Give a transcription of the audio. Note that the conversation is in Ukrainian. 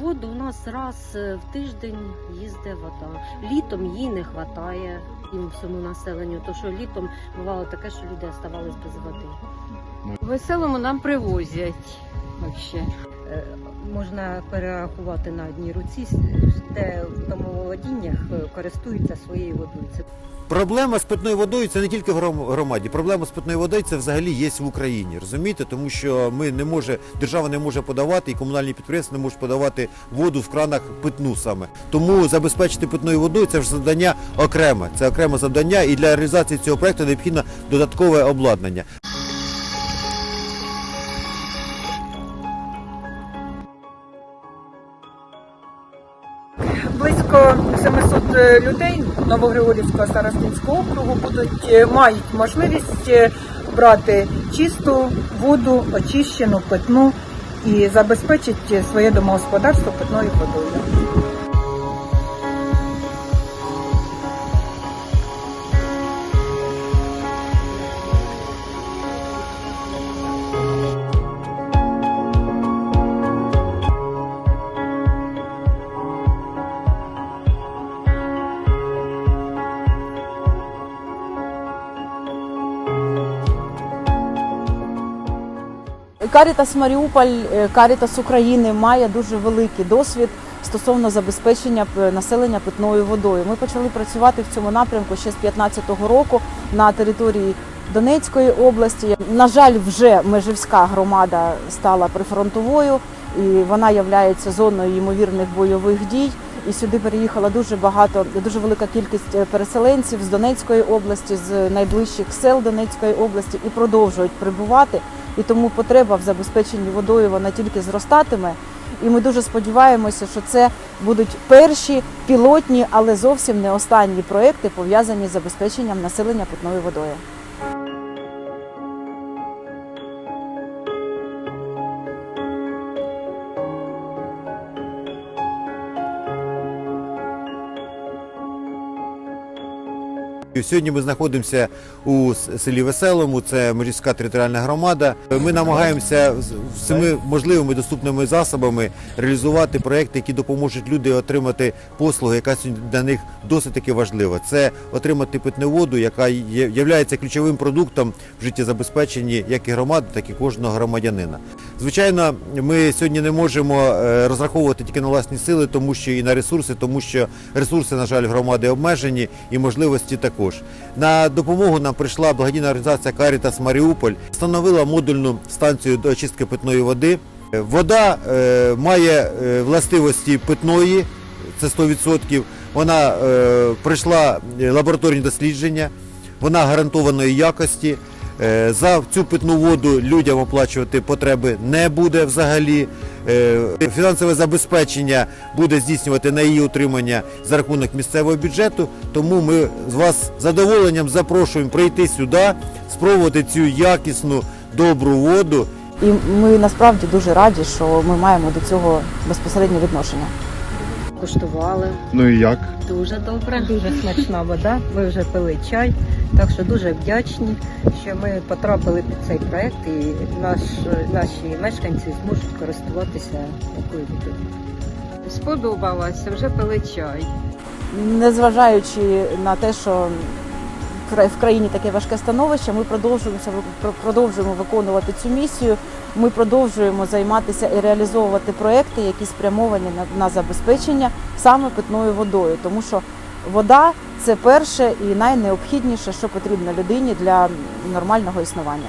Воду у нас раз е, в тиждень їздить вода. Літом їй не вистачає їм всьому населенню, то що літом бувало таке, що люди оставались без води. Веселому нам привозять. Вообще. Можна перерахувати на одній руці, де в домоволодіннях е, користуються своєю водою. Проблема з питною водою це не тільки в гром- громаді. Проблема з питною водою це взагалі є в Україні. Розумієте? Тому що ми не може, держава не може подавати і комунальні підприємства не можуть подавати воду в кранах питну саме. Тому забезпечити питною водою це ж завдання окреме. Це окреме завдання, і для реалізації цього проекту необхідно додаткове обладнання. Близько 700 людей Новогригорівського старостинського округу будуть е, мають можливість е, брати чисту воду, очищену, питну і забезпечити своє домогосподарство питною водою. Карітас Маріуполь, е, Карітас України має дуже великий досвід стосовно забезпечення населення питною водою. Ми почали працювати в цьому напрямку ще з 2015 року на території Донецької області. На жаль, вже Межівська громада стала прифронтовою і вона є зоною ймовірних бойових дій. І сюди переїхала дуже багато, дуже велика кількість е, переселенців з Донецької області, з найближчих сел Донецької області і продовжують прибувати. І тому потреба в забезпеченні водою вона тільки зростатиме. І ми дуже сподіваємося, що це будуть перші пілотні, але зовсім не останні проекти, пов'язані з забезпеченням населення питною водою. Сьогодні ми знаходимося у селі Веселому, це Межівська територіальна громада. Ми намагаємося всіми можливими доступними засобами реалізувати проекти, які допоможуть люди отримати послугу, яка сьогодні для них досить таки важлива. Це отримати питну воду, яка є ключовим продуктом в життєзабезпеченні як і громади, так і кожного громадянина. Звичайно, ми сьогодні не можемо е, розраховувати тільки на власні сили, тому що і на ресурси, тому що ресурси, на жаль, громади обмежені і можливості також. На допомогу нам прийшла благодійна організація Caritas Маріуполь, встановила модульну станцію до очистки питної води. Вода е, має е, властивості питної, це 100%. Вона пройшла лабораторні дослідження, вона гарантованої якості. Е, За цю питну воду людям оплачувати потреби не буде взагалі. Е, Фінансове забезпечення буде здійснювати на її утримання за рахунок місцевого бюджету. Тому ми з вас з задоволенням запрошуємо прийти сюди, спробувати цю якісну добру воду І ми насправді дуже раді, що ми маємо до цього безпосереднє відношення. Куштували Ну і як? дуже добре. дуже смачна вода. Ми вже пили чай, так що дуже вдячні, що ми потрапили під цей проект і наш, наші мешканці зможуть користуватися такою водою. Сподобалося, вже пили чай. Незважаючи на те, що в країні таке важке становище, ми продовжуємо продовжуємо виконувати цю місію. Ми продовжуємо займатися і реалізовувати проекти, які спрямовані на, на забезпечення саме питною водою, тому що вода це перше і найнеобхідніше, що потрібно людині для нормального існування.